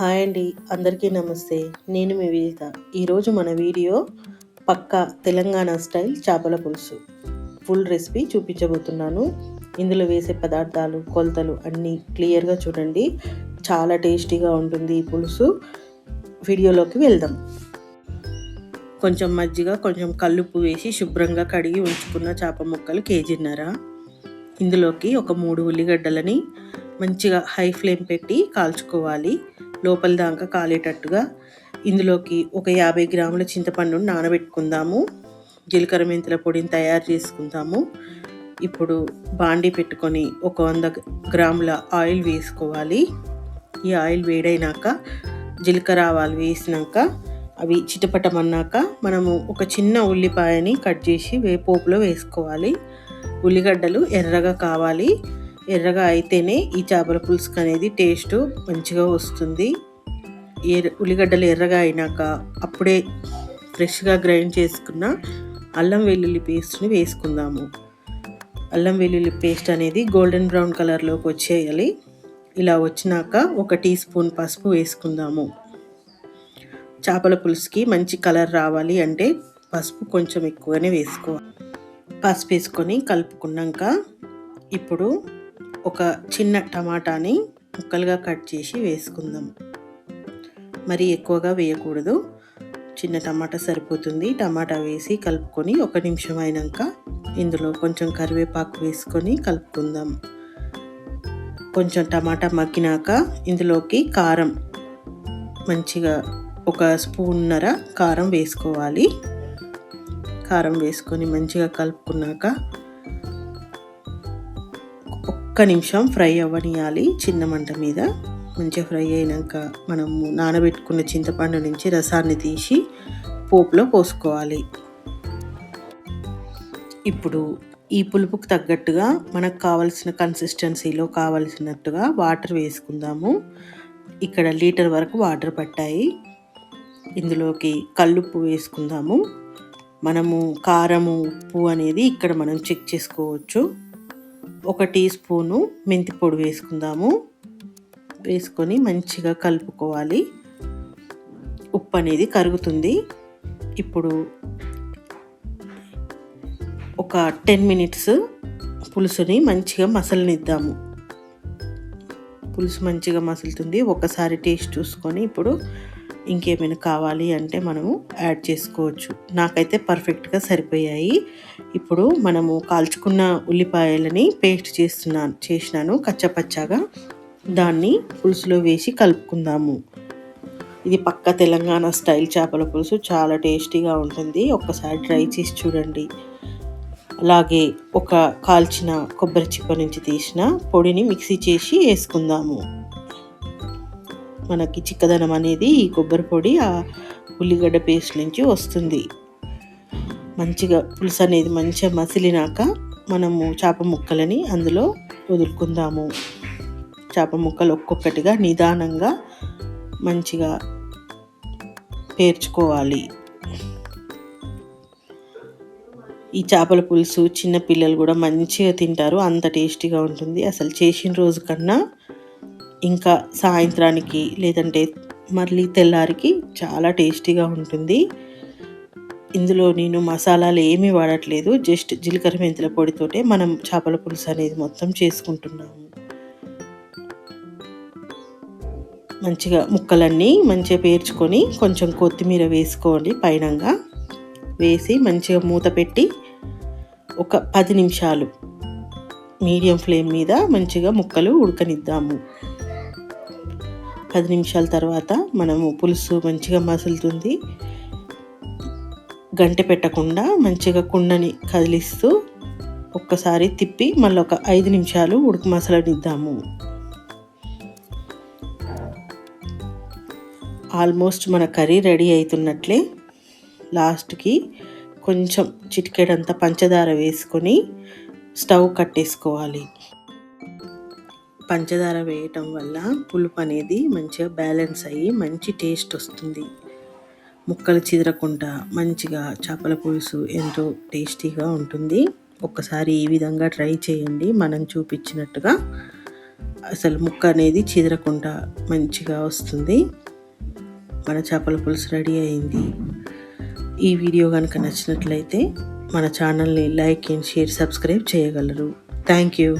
Hi అండి అందరికీ నమస్తే. నేను మీ విజిత ఈరోజు మన వీడియో పక్కా తెలంగాణ స్టైల్ చేపల పులుసు. ఫుల్ రెసిపీ చూపించబోతున్నాను. ఇందులో వేసే పదార్థాలు కొలతలు అన్నీ క్లియర్గా చూడండి. చాలా టేస్టీగా ఉంటుంది ఈ పులుసు. వీడియోలోకి వెళ్దాం. కొంచెం మజ్జిగ కొంచెం కల్లుప్పు వేసి శుభ్రంగా కడిగి ఉంచుకున్న చేప ముక్కలు కేజీన్నర. ఇందులోకి ఒక మూడు ఉల్లిగడ్డలని మంచిగా హై ఫ్లేమ్ పెట్టి కాల్చుకోవాలి. లోపల దాకా కాలేటట్టుగా ఇందులోకి ఒక యాభై గ్రాముల చింతపండును నానబెట్టుకుందాము. జీలకర్ర మెంతుల పొడిని తయారు చేసుకుందాము. ఇప్పుడు బాండి పెట్టుకొని ఒక వంద గ్రాముల ఆయిల్ వేసుకోవాలి. ఈ ఆయిల్ వేడైనాక జీలకర్ర ఆవాలు వేసినాక అవి చిటపటమన్నాక మనము ఒక చిన్న ఉల్లిపాయని కట్ చేసి వేపోపులో వేసుకోవాలి. ఉల్లిగడ్డలు ఎర్రగా కావాలి. ఎర్రగా అయితేనే ఈ చేపల పులుసుకు అనేది టేస్ట్ మంచిగా వస్తుంది. ఎర్ర ఉల్లిగడ్డలు ఎర్రగా అయినాక అప్పుడే ఫ్రెష్గా గ్రైండ్ చేసుకున్న అల్లం వెల్లుల్లి పేస్ట్ని వేసుకుందాము. అల్లం వెల్లుల్లి పేస్ట్ అనేది గోల్డెన్ బ్రౌన్ కలర్లోకి వచ్చేయాలి. ఇలా వచ్చినాక ఒక టీ స్పూన్ పసుపు వేసుకుందాము. చేపల పులుసుకి మంచి కలర్ రావాలి అంటే పసుపు కొంచెం ఎక్కువనే వేసుకోవాలి. పసుపు వేసుకొని కలుపుకున్నాక ఇప్పుడు ఒక చిన్న టమాటాని ముక్కలుగా కట్ చేసి వేసుకుందాం. మరి ఎక్కువగా వేయకూడదు. చిన్న టమాటా సరిపోతుంది. టమాటా వేసి కలుపుకొని ఒక నిమిషం అయినాక ఇందులో కొంచెం కరివేపాకు వేసుకొని కలుపుకుందాం. కొంచెం టమాటా మగ్గినాక ఇందులోకి కారం మంచిగా ఒక స్పూన్నర కారం వేసుకోవాలి. కారం వేసుకొని మంచిగా కలుపుకున్నాక ఒక్క నిమిషం ఫ్రై అవ్వనియాలి చిన్న మంట మీద. మంచిగా ఫ్రై అయినాక మనము నానబెట్టుకున్న చింతపండు నుంచి రసాన్ని తీసి పోపులో పోసుకోవాలి. ఇప్పుడు ఈ పులుపుకు తగ్గట్టుగా మనకు కావలసిన కన్సిస్టెన్సీలో కావలసినట్టుగా వాటర్ వేసుకుందాము. ఇక్కడ లీటర్ వరకు వాటర్ పట్టాయి. ఇందులోకి కల్లుప్పు వేసుకుందాము. మనము కారము ఉప్పు అనేది ఇక్కడ మనం చెక్ చేసుకోవచ్చు. ఒక టీ స్పూను మెంతి పొడి వేసుకుందాము. వేసుకొని మంచిగా కలుపుకోవాలి. ఉప్పు అనేది కరుగుతుంది. ఇప్పుడు ఒక టెన్ మినిట్స్ పులుసుని మంచిగా మసలనిద్దాము. పులుసు మంచిగా మసులుతుంది. ఒకసారి టేస్ట్ చూసుకొని ఇప్పుడు ఇంకేమైనా కావాలి అంటే మనము యాడ్ చేసుకోవచ్చు. నాకైతే పర్ఫెక్ట్గా సరిపోయాయి. ఇప్పుడు మనము కాల్చుకున్న ఉల్లిపాయలని పేస్ట్ చేస్తున్నాను చేసినాను కచ్చపచ్చగా. దాన్ని పులుసులో వేసి కలుపుకుందాము. ఇది పక్క తెలంగాణ స్టైల్ చేపల పులుసు చాలా టేస్టీగా ఉంటుంది. ఒక్కసారి ట్రై చేసి చూడండి. అలాగే ఒక కాల్చిన కొబ్బరి చిప్ప నుంచి తీసిన పొడిని మిక్సీ చేసి వేసుకుందాము. మనకి చిక్కదనం అనేది ఈ కొబ్బరి పొడి ఆ ఉల్లిగడ్డ పేస్ట్ నుంచి వస్తుంది. మంచిగా పులుసు అనేది మంచిగా మసిలినాక మనము చేప ముక్కలని అందులో వదులుకుందాము. చేప ముక్కలు ఒక్కొక్కటిగా నిదానంగా మంచిగా పేర్చుకోవాలి. ఈ చేపల పులుసు చిన్న పిల్లలు కూడా మంచిగా తింటారు అంత టేస్టీగా ఉంటుంది. అసలు చేసిన రోజు కన్నా ఇంకా సాయంత్రానికి లేదంటే మళ్ళీ తెల్లారికి చాలా టేస్టీగా ఉంటుంది. ఇందులో నేను మసాలాలు ఏమీ వాడట్లేదు. జస్ట్ జీలకర్ర మెంతుల పొడితోటే మనం చేపల పులుసు అనేది మొత్తం చేసుకుంటున్నాము. మంచిగా ముక్కలన్నీ మంచిగా పేర్చుకొని కొంచెం కొత్తిమీర వేసుకోండి పైనంగా. వేసి మంచిగా మూత పెట్టి ఒక పది నిమిషాలు మీడియం ఫ్లేమ్ మీద మంచిగా ముక్కలు ఉడకనిద్దాము. పది నిమిషాల తర్వాత మనము పులుసు మంచిగా మసులుతుంది. గంట పెట్టకుండా మంచిగా కుండని కదిలిస్తూ ఒక్కసారి తిప్పి మళ్ళీ ఒక ఐదు నిమిషాలు ఉడుకు మసలనిద్దాము ఆల్మోస్ట్ మన కర్రీ రెడీ అవుతున్నట్లే లాస్ట్కి కొంచెం చిటికెడంత పంచదార వేసుకొని స్టవ్ కట్టేసుకోవాలి. పంచదార వేయటం వల్ల పులుపు అనేది మంచిగా బ్యాలెన్స్ అయ్యి మంచి టేస్ట్ వస్తుంది. ముక్కలు చిదరకుండా మంచిగా చేపల పులుసు ఎంతో టేస్టీగా ఉంటుంది. ఒక్కసారి ఈ విధంగా ట్రై చేయండి. మనం చూపించినట్టుగా అసలు ముక్క అనేది చిదరకుండా మంచిగా వస్తుంది. మన చేపల పులుసు రెడీ అయింది. ఈ వీడియో కనుక నచ్చినట్లయితే మన ఛానల్ని లైక్ అండ్ షేర్ సబ్స్క్రైబ్ చేయగలరు. Thank you.